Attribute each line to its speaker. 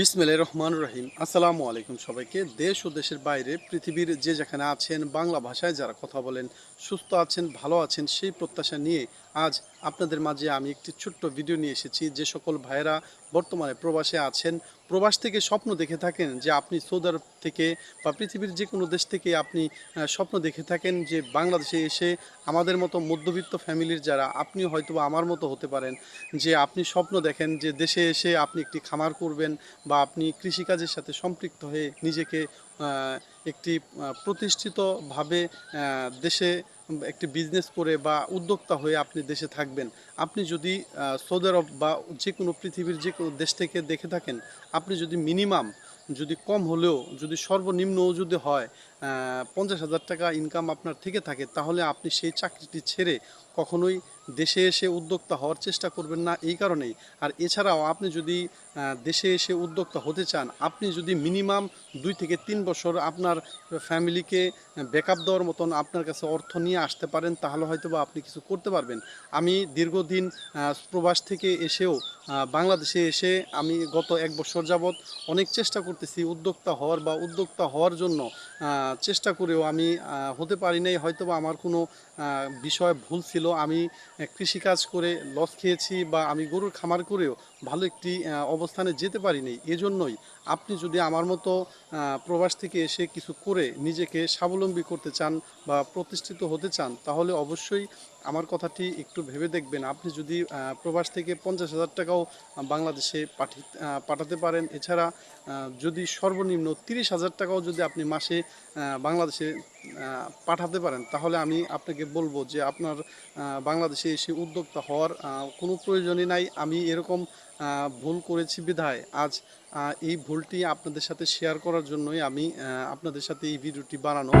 Speaker 1: বিসমিল্লাহির রহমান রহিম। আসসালামু আলাইকুম সবাইকে। দেশ ও দেশের বাইরে পৃথিবীর যে যেখানে আছেন বাংলা ভাষায় যারা কথা বলেন, সুস্থ আছেন, ভালো আছেন, সেই প্রত্যাশা নিয়ে আজ আপনাদের মাঝে আমি একটি ছোট্ট ভিডিও নিয়ে এসেছি। যে সকল ভাইয়েরা বর্তমানে প্রবাসে আছেন, প্রবাস থেকে স্বপ্ন দেখে থাকেন যে আপনি সৌদি আরব থেকে বা পৃথিবীর যে কোনো দেশ থেকে আপনি স্বপ্ন দেখে থাকেন যে বাংলাদেশে এসে আমাদের মতো মধ্যবিত্ত ফ্যামিলির যারা, আপনি হয়তো আমার মতো হতে পারেন, যে আপনি স্বপ্ন দেখেন যে দেশে এসে আপনি একটি খামার করবেন বা আপনি কৃষিকাজের সাথে সম্পৃক্ত হয়ে নিজেকে একটি প্রতিষ্ঠিতভাবে দেশে একটি বিজনেস করে বা উদ্যোক্তা হয়ে আপনি দেশে থাকবেন। আপনি যদি সৌদি আরব বা যে কোনো পৃথিবীর যে কোনো দেশ থেকে দেখে থাকেন, আপনি যদি মিনিমাম যদি কম হলেও, যদি সর্বনিম্নও যদি হয় পঞ্চাশ হাজার টাকা ইনকাম আপনার থেকে থাকে, তাহলে আপনি সেই চাকরিটি ছেড়ে কখনোই দেশে এসে উদ্যোক্তা হওয়ার চেষ্টা করবেন না এই কারণেই। আর এছাড়াও আপনি যদি দেশে এসে উদ্যোক্তা হতে চান, আপনি যদি মিনিমাম দুই থেকে তিন বছর আপনার ফ্যামিলিকে ব্যাকআপ দেওয়ার মতন আপনার কাছে অর্থ নিয়ে আসতে পারেন, তাহলে হয়তো বা আপনি কিছু করতে পারবেন। আমি দীর্ঘদিন প্রবাস থেকে এসেও বাংলাদেশে এসে আমি গত এক বছর যাবৎ অনেক চেষ্টা করতেছি উদ্যোক্তা হওয়ার বা উদ্যোক্তা হওয়ার জন্য চেষ্টা করেও আমি হতে পারি নাই হয়তো বা আমার কোনো বিষয় ভুল ছিল। আমি কৃষিকাজ করে লস খেয়েছি বা আমি গরুর খামার করেও ভালো একটি অবস্থানে যেতে পারিনি এজন্যই আপনি যদি আমার মতো প্রবাস থেকে এসে কিছু করে নিজেকে স্বাবলম্বী করতে চান বা প্রতিষ্ঠিত হতে চান, তাহলে অবশ্যই আমার কথাটি একটু ভেবে দেখবেন। আপনি যদি প্রবাস থেকে পঞ্চাশ হাজার টাকাও বাংলাদেশে পাঠি পাঠাতে পারেন। এছাড়া যদি সর্বনিম্ন তিরিশ হাজার টাকাও যদি আপনি মাসে বাংলাদেশে পাঠাতে পারেন, তাহলে আমি আপনাকে বলব যে আপনার বাংলাদেশে এসে উদ্যোক্তা হওয়ার কোনো প্রয়োজনই নাই। আমি এরকম ভুল করেছি বিধায়। আজ এই ভুলটি আপনাদের সাথে শেয়ার করার জন্যই আমি আপনাদের সাথে এই ভিডিওটি বানানো।